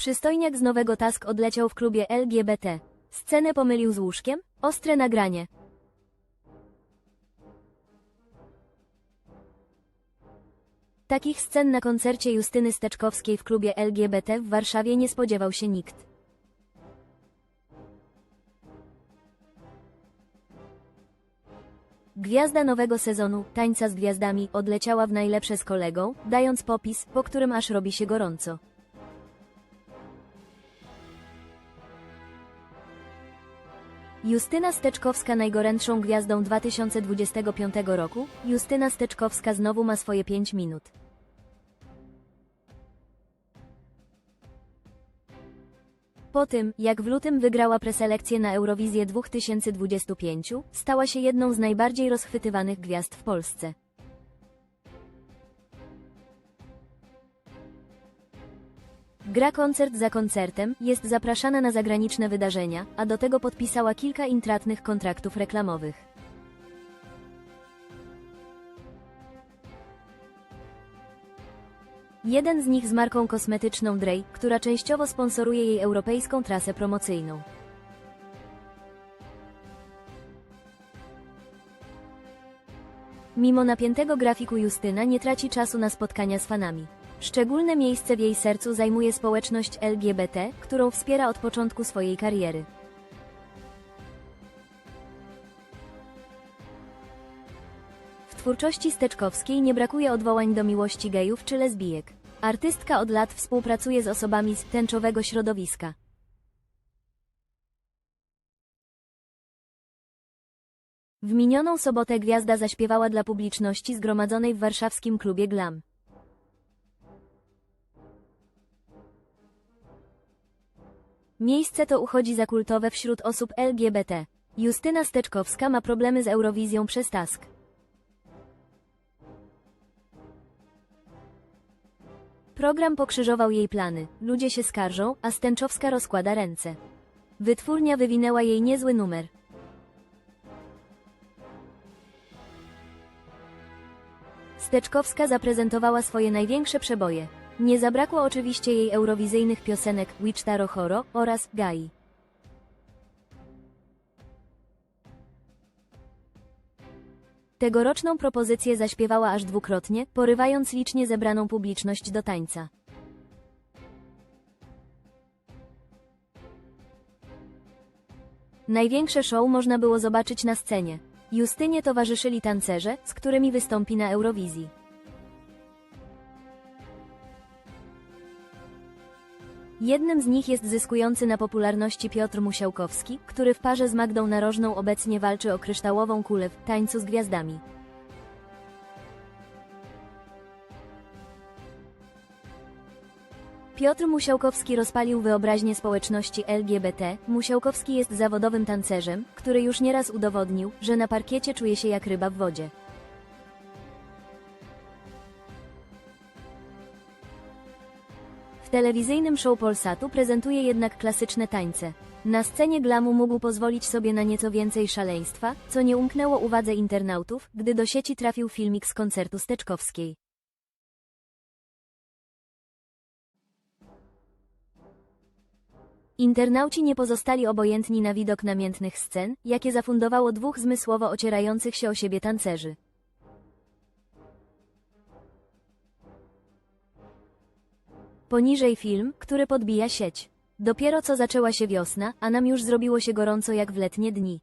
Przystojniak z Nowego Task odleciał w klubie LGBT. Scenę pomylił z łóżkiem? Ostre nagranie. Takich scen na koncercie Justyny Steczkowskiej w klubie LGBT w Warszawie nie spodziewał się nikt. Gwiazda nowego sezonu, Tańca z Gwiazdami, odleciała w najlepsze z kolegą, dając popis, po którym aż robi się gorąco. Justyna Steczkowska najgorętszą gwiazdą 2025 roku, Justyna Steczkowska znowu ma swoje 5 minut. Po tym, jak w lutym wygrała preselekcję na Eurowizję 2025, stała się jedną z najbardziej rozchwytywanych gwiazd w Polsce. Gra koncert za koncertem, jest zapraszana na zagraniczne wydarzenia, a do tego podpisała kilka intratnych kontraktów reklamowych. Jeden z nich z marką kosmetyczną Drey, która częściowo sponsoruje jej europejską trasę promocyjną. Mimo napiętego grafiku Justyna nie traci czasu na spotkania z fanami. Szczególne miejsce w jej sercu zajmuje społeczność LGBT, którą wspiera od początku swojej kariery. W twórczości Steczkowskiej nie brakuje odwołań do miłości gejów czy lesbijek. Artystka od lat współpracuje z osobami z tęczowego środowiska. W minioną sobotę gwiazda zaśpiewała dla publiczności zgromadzonej w warszawskim klubie Glam. Miejsce to uchodzi za kultowe wśród osób LGBT. Justyna Steczkowska ma problemy z Eurowizją przez Task. Program pokrzyżował jej plany, ludzie się skarżą, a Stęczowska rozkłada ręce. Wytwórnia wywinęła jej niezły numer. Steczkowska zaprezentowała swoje największe przeboje. Nie zabrakło oczywiście jej eurowizyjnych piosenek Wichita Choro oraz Gai. Tegoroczną propozycję zaśpiewała aż dwukrotnie, porywając licznie zebraną publiczność do tańca. Największe show można było zobaczyć na scenie. Justynie towarzyszyli tancerze, z którymi wystąpi na Eurowizji. Jednym z nich jest zyskujący na popularności Piotr Musiałkowski, który w parze z Magdą Narożną obecnie walczy o kryształową kulę w tańcu z gwiazdami. Piotr Musiałkowski rozpalił wyobraźnię społeczności LGBT. Musiałkowski jest zawodowym tancerzem, który już nieraz udowodnił, że na parkiecie czuje się jak ryba w wodzie. W telewizyjnym show Polsatu prezentuje jednak klasyczne tańce. Na scenie glamu mógł pozwolić sobie na nieco więcej szaleństwa, co nie umknęło uwadze internautów, gdy do sieci trafił filmik z koncertu Steczkowskiej. Internauci nie pozostali obojętni na widok namiętnych scen, jakie zafundowało dwóch zmysłowo ocierających się o siebie tancerzy. Poniżej film, który podbija sieć. Dopiero co zaczęła się wiosna, a nam już zrobiło się gorąco jak w letnie dni.